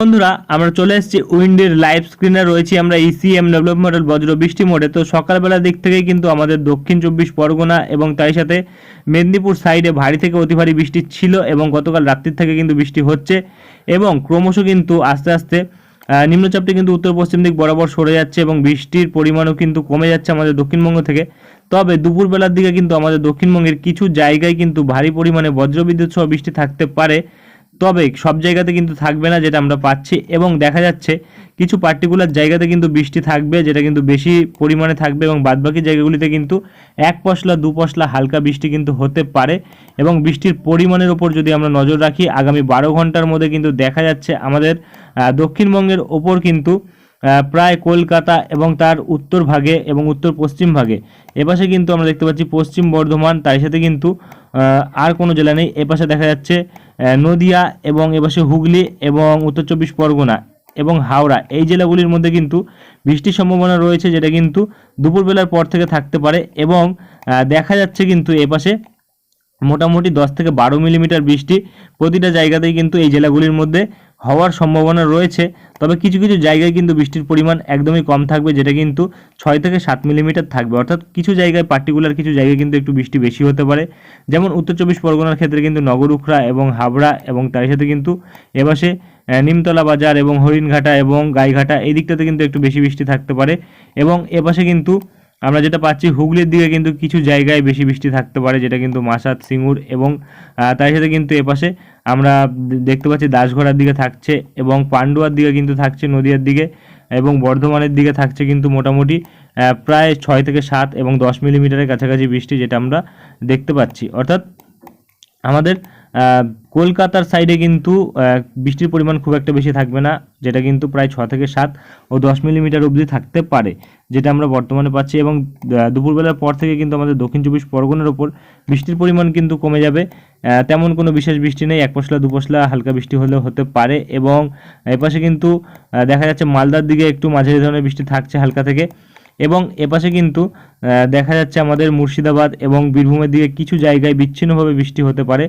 বন্ধুরা, আমরা চলে এসেছি উইন্ডের লাইভ স্ক্রিনে। রয়েছি আমরা ইসিএম ডেভেলপ মডেল বজ্র বৃষ্টি মোডে। তো সকালবেলার দিক থেকেই কিন্তু আমাদের দক্ষিণ চব্বিশ পরগনা এবং তাই সাথে মেদিনীপুর সাইডে ভারী থেকে অতি ভারী বৃষ্টি ছিল এবং গতকাল রাত্রির থেকে কিন্তু বৃষ্টি হচ্ছে এবং ক্রমশ কিন্তু আস্তে আস্তে নিম্নচাপটি কিন্তু উত্তর পশ্চিম দিক বরাবর সরে যাচ্ছে এবং বৃষ্টির পরিমাণও কিন্তু কমে যাচ্ছে আমাদের দক্ষিণবঙ্গ থেকে। তবে দুপুরবেলার দিকে কিন্তু আমাদের দক্ষিণবঙ্গের কিছু জায়গায় কিন্তু ভারী পরিমাণে বজ্রবিদ্যুৎ সহ বৃষ্টি থাকতে পারে। তবে সব জায়গাতে কিন্তু থাকবে না যেটা আমরা পাচ্ছি এবং দেখা যাচ্ছে কিছু পার্টিকুলার জায়গাতে কিন্তু বৃষ্টি থাকবে, যেটা কিন্তু বেশি পরিমাণে থাকবে এবং বাদবাকি জায়গাগুলিতে কিন্তু এক পশলা, দু পশলা হালকা বৃষ্টি কিন্তু হতে পারে এবং বৃষ্টির পরিমাণের ওপর যদি আমরা নজর রাখি, আগামী বারো ঘণ্টার মধ্যে কিন্তু দেখা যাচ্ছে আমাদের দক্ষিণবঙ্গের ওপর কিন্তু প্রায় কলকাতা এবং তার উত্তর ভাগে এবং উত্তর পশ্চিম ভাগে। এপাশে কিন্তু আমরা দেখতে পাচ্ছি পশ্চিম বর্ধমান, তার সাথে কিন্তু আর কোনো জেলা নেই। এপাশে দেখা যাচ্ছে নদিয়া এবং এপাশে হুগলি এবং উত্তর চব্বিশ পরগনা এবং হাওড়া। এই জেলাগুলির মধ্যে কিন্তু বৃষ্টির সম্ভাবনা রয়েছে, যেটা কিন্তু দুপুরবেলার পর থেকে থাকতে পারে এবং দেখা যাচ্ছে কিন্তু এপাশে মোটামুটি দশ থেকে বারো মিলিমিটার বৃষ্টি প্রতিটা জায়গাতেই কিন্তু এই জেলাগুলির মধ্যে হওয়ার সম্ভাবনা রয়েছে তবে কিছু কিছু জায়গায় কিন্তু বৃষ্টির পরিমাণ একদমই কম থাকবে যেটা কিন্তু ছয় থেকে সাত মিলিমিটার থাকবে। অর্থাৎ কিছু জায়গায় পার্টিকুলার কিছু জায়গায় কিন্তু একটু বৃষ্টি বেশি হতে পারে। যেমন উত্তর চব্বিশ পরগনার ক্ষেত্রে কিন্তু নগরুখরা এবং হাবড়া এবং তার সাথে কিন্তু আহ, নিমতলা বাজার এবং হরিণঘাটা এবং গাইঘাটা এই দিকটাতে কিন্তু একটু বেশি বৃষ্টি থাকতে পারে। এবং এপাশে কিন্তু আমরা যেটা পাচ্ছি হুগলির দিকে কিন্তু কিছু জায়গায় বেশি বৃষ্টি থাকতে পারে, যেটা কিন্তু মাসাত সিঙ্গুর এবং তার সাথে কিন্তু এপাশে আমরা দেখতে পাচ্ছি দাসঘড়ার দিকে থাকছে এবং পান্ডুয়ার দিকে কিন্তু থাকছে নদিয়ার দিকে এবং বর্ধমানের দিকে থাকছে কিন্তু মোটামুটি প্রায় ছয় থেকে সাত এবং দশ মিলিমিটারের কাছাকাছি বৃষ্টি যেটা আমরা দেখতে পাচ্ছি। অর্থাৎ আমাদের কলকাতার সাইডে কিন্তু বৃষ্টির পরিমাণ খুব একটা বেশি থাকবে না, যেটা কিন্তু প্রায় ছ থেকে সাত ও দশ মিলিমিটার অবধি থাকতে পারে, যেটা আমরা বর্তমানে পাচ্ছি এবং দুপুরবেলার পর থেকে কিন্তু আমাদের দক্ষিণ চব্বিশ পরগনার ওপর বৃষ্টির পরিমাণ কিন্তু কমে যাবে তেমন কোনো বিশেষ বৃষ্টি নেই, এক পশলা, দু পশলা হালকা বৃষ্টি হলেও হতে পারে এবং এপাশে কিন্তু দেখা যাচ্ছে মালদার দিকে একটু মাঝারি ধরনের বৃষ্টি থাকছে হালকা থেকে এবং এপাশে কিন্তু দেখা যাচ্ছে আমাদের মুর্শিদাবাদ এবং বীরভূমের দিকে কিছু জায়গায় বিচ্ছিন্নভাবে বৃষ্টি হতে পারে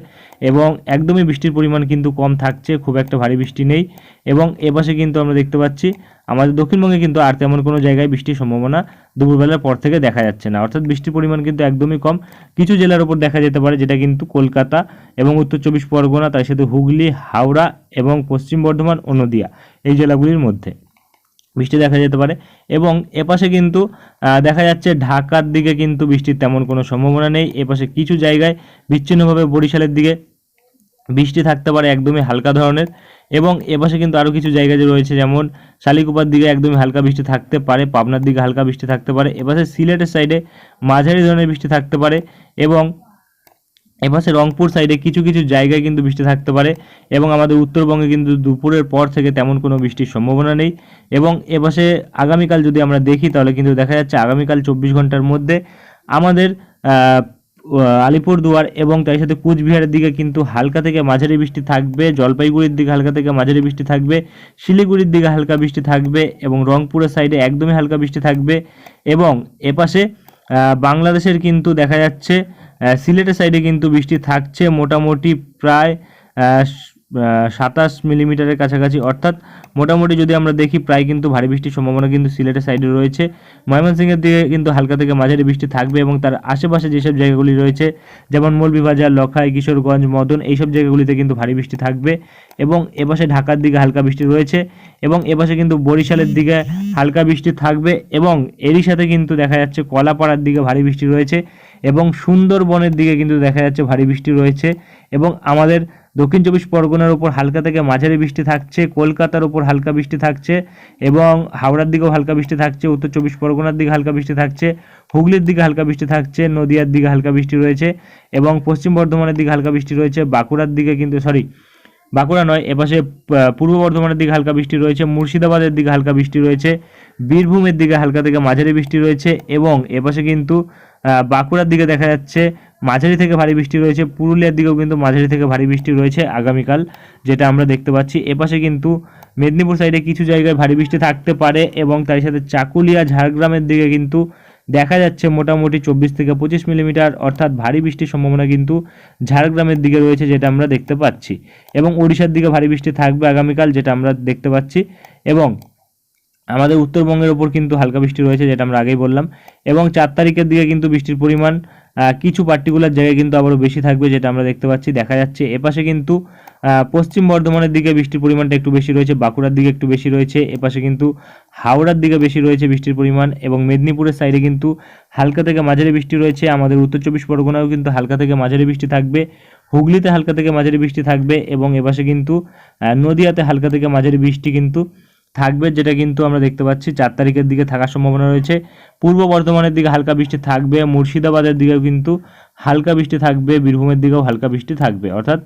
এবং একদমই বৃষ্টির পরিমাণ কিন্তু কম থাকছে, খুব একটা ভারী বৃষ্টি নেই এবং এপাশে কিন্তু আমরা দেখতে পাচ্ছি, আমাদের দক্ষিণবঙ্গে কিন্তু আর তেমন কোনো জায়গায় বৃষ্টির সম্ভাবনা দুপুরবেলার পর থেকে দেখা যাচ্ছে না। অর্থাৎ বৃষ্টির পরিমাণ কিন্তু একদমই কম। কিছু জেলার উপর দেখা যেতে পারে, যেটা কিন্তু কলকাতা এবং উত্তর চব্বিশ পরগনা, তার সাথে হুগলি, হাওড়া এবং পশ্চিম বর্ধমান ও নদিয়া এই জেলাগুলির মধ্যে। বৃষ্টি দেখা যেতে পারে। এবং এপাশে কিন্তু দেখা যাচ্ছে ঢাকার দিকে কিন্তু বৃষ্টির তেমন কোনো সম্ভাবনা নেই। এপাশে কিছু জায়গায় বিচ্ছিন্নভাবে বরিশালের দিকে বৃষ্টি থাকতে পারে একদমই হালকা ধরনের। এবং এপাশে কিন্তু আরও কিছু জায়গা যে রয়েছে, যেমন শালিকুপার দিকে একদমই হালকা বৃষ্টি থাকতে পারে, পাবনার দিকে হালকা বৃষ্টি থাকতে পারে। এপাশে সিলেটের সাইডে মাঝারি ধরনের বৃষ্টি থাকতে পারে। এবং এপাশে রংপুর সাইডে কিছু কিছু জায়গায় কিন্তু বৃষ্টি থাকতে পারে এবং আমাদের উত্তরবঙ্গে কিন্তু দুপুরের পর থেকে তেমন কোনো বৃষ্টির সম্ভাবনা নেই এবং এপাশে আগামীকাল যদি আমরা দেখি তাহলে কিন্তু দেখা যাচ্ছে আগামীকাল চব্বিশ ঘণ্টার মধ্যে আমাদের আলিপুরদুয়ার এবং তার সাথে কুচবিহারের দিকে কিন্তু হালকা থেকে মাঝারি বৃষ্টি থাকবে, জলপাইগুড়ির দিকে হালকা থেকে মাঝারি বৃষ্টি থাকবে, শিলিগুড়ির দিকে হালকা বৃষ্টি থাকবে এবং রংপুরের সাইডে একদমই হালকা বৃষ্টি থাকবে এবং এপাশে বাংলাদেশের কিন্তু দেখা যাচ্ছে সিলেটের সাইডে কিন্তু বৃষ্টি থাকছে। মোটামুটি প্রায় সাতাশ মিলিমিটারের কাছাকাছি। অর্থাৎ মোটামুটি যদি আমরা দেখি, প্রায় কিন্তু ভারী বৃষ্টির সম্ভাবনা কিন্তু সিলেটের সাইডে রয়েছে। ময়মনসিংহের দিকে কিন্তু হালকা থেকে মাঝারি বৃষ্টি থাকবে এবং তার আশেপাশে যেসব জায়গাগুলি রয়েছে, যেমন মৌলভীবাজার, লখাই, কিশোরগঞ্জ, মদন, এইসব জায়গাগুলিতে কিন্তু ভারী বৃষ্টি থাকবে এবং এপাশে ঢাকার দিকে হালকা বৃষ্টি রয়েছে এবং এপাশে কিন্তু বরিশালের দিকে হালকা বৃষ্টি থাকবে এবং এরই সাথে কিন্তু দেখা যাচ্ছে কলাপাড়ার দিকে ভারী বৃষ্টি রয়েছে এবং সুন্দরবনের দিকে কিন্তু দেখা যাচ্ছে ভারী বৃষ্টি রয়েছে এবং আমাদের দক্ষিণ চব্বিশ পরগনার উপর হালকা থেকে মাঝারি বৃষ্টি থাকছে, কলকাতার উপর হালকা বৃষ্টি থাকছে এবং হাওড়ার দিকেও হালকা বৃষ্টি থাকছে, উত্তর চব্বিশ পরগনার দিকে হালকা বৃষ্টি থাকছে, হুগলির দিকে হালকা বৃষ্টি থাকছে, নদিয়ার দিকে হালকা বৃষ্টি রয়েছে এবং পশ্চিম বর্ধমানের দিকে হালকা বৃষ্টি রয়েছে, বাঁকুড়ার দিকে কিন্তু সরি বাঁকুড়া নয়, এপাশে পূর্ব বর্ধমানের দিকে হালকা বৃষ্টি রয়েছে, মুর্শিদাবাদের দিকে হালকা বৃষ্টি রয়েছে, বীরভূমের দিকে হালকা থেকে মাঝারি বৃষ্টি রয়েছে এবং এপাশে কিন্তু বাঁকুড়ার দিকে দেখা যাচ্ছে মাঝারি থেকে ভারী বৃষ্টি রয়েছে, পুরুলিয়ার দিকেও কিন্তু মাঝারি থেকে ভারী বৃষ্টি রয়েছে আগামীকাল, যেটা আমরা দেখতে পাচ্ছি। এপাশে কিন্তু মেদিনীপুর সাইডে কিছু জায়গায় ভারী বৃষ্টি থাকতে পারে এবং তার সাথে চাকুলিয়া, ঝাড়গ্রামের দিকে কিন্তু দেখা যাচ্ছে মোটামুটি চব্বিশ থেকে পঁচিশ মিলিমিটার, অর্থাৎ ভারী বৃষ্টির সম্ভাবনা কিন্তু ঝাড়গ্রামের দিকে রয়েছে যেটা আমরা দেখতে পাচ্ছি। এবং ওড়িশার দিকে ভারী বৃষ্টি থাকবে আগামীকাল, যেটা আমরা দেখতে পাচ্ছি। এবং আমাদের উত্তরবঙ্গের ওপর কিন্তু হালকা বৃষ্টি রয়েছে, যেটা আমরা আগেই বললাম। এবং চার তারিখের দিকে কিন্তু বৃষ্টির পরিমাণ কিছু পার্টিকুলার জায়গায় কিন্তু আবারও বেশি থাকবে, যেটা আমরা দেখতে পাচ্ছি, দেখা যাচ্ছে। এপাশে কিন্তু পশ্চিম বর্ধমানের দিকে বৃষ্টির পরিমাণটা একটু বেশি রয়েছে, বাঁকুড়ার দিকে একটু বেশি রয়েছে, এপাশে কিন্তু হাওড়ার দিকে বেশি রয়েছে বৃষ্টির পরিমাণ, এবং মেদিনীপুরের সাইডে কিন্তু হালকা থেকে মাঝারি বৃষ্টি রয়েছে। আমাদের উত্তর চব্বিশ পরগনাও কিন্তু হালকা থেকে মাঝারি বৃষ্টি থাকবে, হুগলিতে হালকা থেকে মাঝারি বৃষ্টি থাকবে, এবং এপাশে কিন্তু নদিয়াতে হালকা থেকে মাঝারি বৃষ্টি কিন্তু থাকবে, যেটা কিন্তু আমরা দেখতে পাচ্ছি চার তারিখের দিকে থাকার সম্ভাবনা রয়েছে। পূর্ব বর্ধমানের দিকে হালকা বৃষ্টি থাকবে, মুর্শিদাবাদের দিকেও কিন্তু হালকা বৃষ্টি থাকবে, বীরভূমের দিকেও হালকা বৃষ্টি থাকবে। অর্থাৎ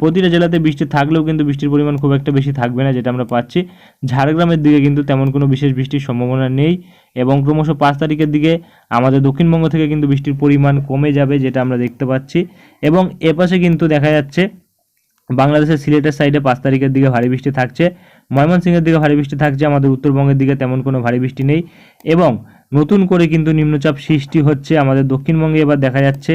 প্রতিটা জেলাতে বৃষ্টি থাকলেও কিন্তু বৃষ্টির পরিমাণ খুব একটা বেশি থাকবে না, যেটা আমরা পাচ্ছি। ঝাড়গ্রামের দিকে কিন্তু তেমন কোনো বিশেষ বৃষ্টির সম্ভাবনা নেই এবং ক্রমশ পাঁচ তারিখের দিকে আমাদের দক্ষিণবঙ্গ থেকে কিন্তু বৃষ্টির পরিমাণ কমে যাবে, যেটা আমরা দেখতে পাচ্ছি। এবং এপাশে কিন্তু দেখা যাচ্ছে, বাংলাদেশের সিলেটের সাইডে পাঁচ তারিখের দিকে ভারী বৃষ্টি থাকছে। ময়মনসিংহের দিকে ভারী বৃষ্টি থাকছে, আমাদের উত্তরবঙ্গের দিকে তেমন কোনো ভারী বৃষ্টি নেই এবং নতুন করে কিন্তু নিম্নচাপ সৃষ্টি হচ্ছে আমাদের দক্ষিণবঙ্গে। এবার দেখা যাচ্ছে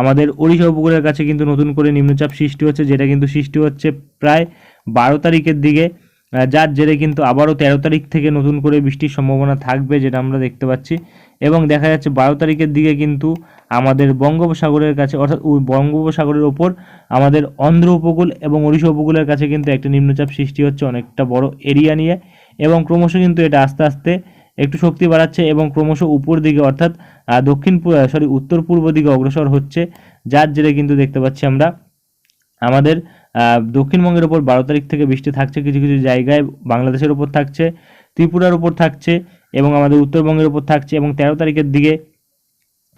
আমাদের ওড়িশা উপকূলের কাছে কিন্তু নতুন করে নিম্নচাপ সৃষ্টি হচ্ছে, যেটা কিন্তু সৃষ্টি হচ্ছে প্রায় বারো তারিখের দিকে। যার জেরে কিন্তু আবারও তেরো তারিখ থেকে নতুন করে বৃষ্টির সম্ভাবনা থাকবে, যেটা আমরা দেখতে পাচ্ছি। এবং দেখা যাচ্ছে বারো তারিখের দিকে কিন্তু আমাদের বঙ্গোপসাগরের কাছে, অর্থাৎ বঙ্গোপসাগরের ওপর আমাদের অন্ধ্র উপকূল এবং ওড়িশা উপকূলের কাছে কিন্তু একটা নিম্নচাপ সৃষ্টি হচ্ছে, অনেকটা বড় এরিয়া নিয়ে। এবং ক্রমশ কিন্তু এটা আস্তে আস্তে একটু শক্তি বাড়াচ্ছে এবং ক্রমশ উপর দিকে, অর্থাৎ দক্ষিণ সরি, উত্তর পূর্ব দিকে অগ্রসর হচ্ছে, যার জেরে কিন্তু দেখতে পাচ্ছি আমরা আমাদের দক্ষিণবঙ্গের ওপর বারো তারিখ থেকে বৃষ্টি থাকছে, কিছু কিছু জায়গায় বাংলাদেশের ওপর থাকছে, ত্রিপুরার ওপর থাকছে এবং আমাদের উত্তরবঙ্গের ওপর থাকছে এবং তেরো তারিখের দিকে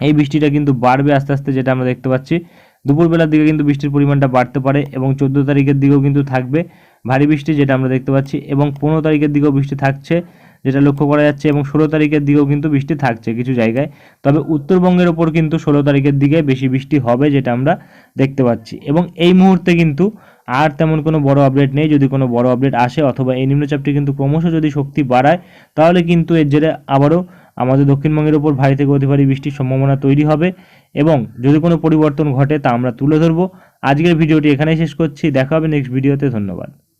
এই বৃষ্টিটা কিন্তু বাড়বে আস্তে আস্তে যেটা আমরা দেখতে পাচ্ছি। দুপুরবেলার দিকে কিন্তু বৃষ্টির পরিমাণটা বাড়তে পারে এবং চোদ্দ তারিখের দিকেও কিন্তু থাকবে ভারী বৃষ্টি যেটা আমরা দেখতে পাচ্ছি এবং পনেরো তারিখের দিকেও বৃষ্টি থাকছে। যেটা লক্ষ্য করা যাচ্ছে, এবং ষোলো তারিখের দিকেও কিন্তু বৃষ্টি থাকছে কিছু জায়গায়। তবে উত্তরবঙ্গের ওপর কিন্তু ষোলো তারিখের দিকে বেশি বৃষ্টি হবে, যেটা আমরা দেখতে পাচ্ছি। এবং এই মুহূর্তে কিন্তু আর তেমন কোনো বড় আপডেট নেই। যদি কোনো বড় আপডেট আসে, অথবা এই নিম্নচাপটি কিন্তু ক্রমশ যদি শক্তি বাড়ায়, তাহলে কিন্তু এর জেরে আবারও আমাদের দক্ষিণবঙ্গের ওপর ভারী থেকে অতি ভারী বৃষ্টির সম্ভাবনা তৈরি হবে। এবং যদি কোনো পরিবর্তন ঘটে, তা আমরা তুলে ধরবো। আজকের ভিডিওটি এখানেই শেষ করছি। দেখা হবে নেক্সট ভিডিওতে ধন্যবাদ।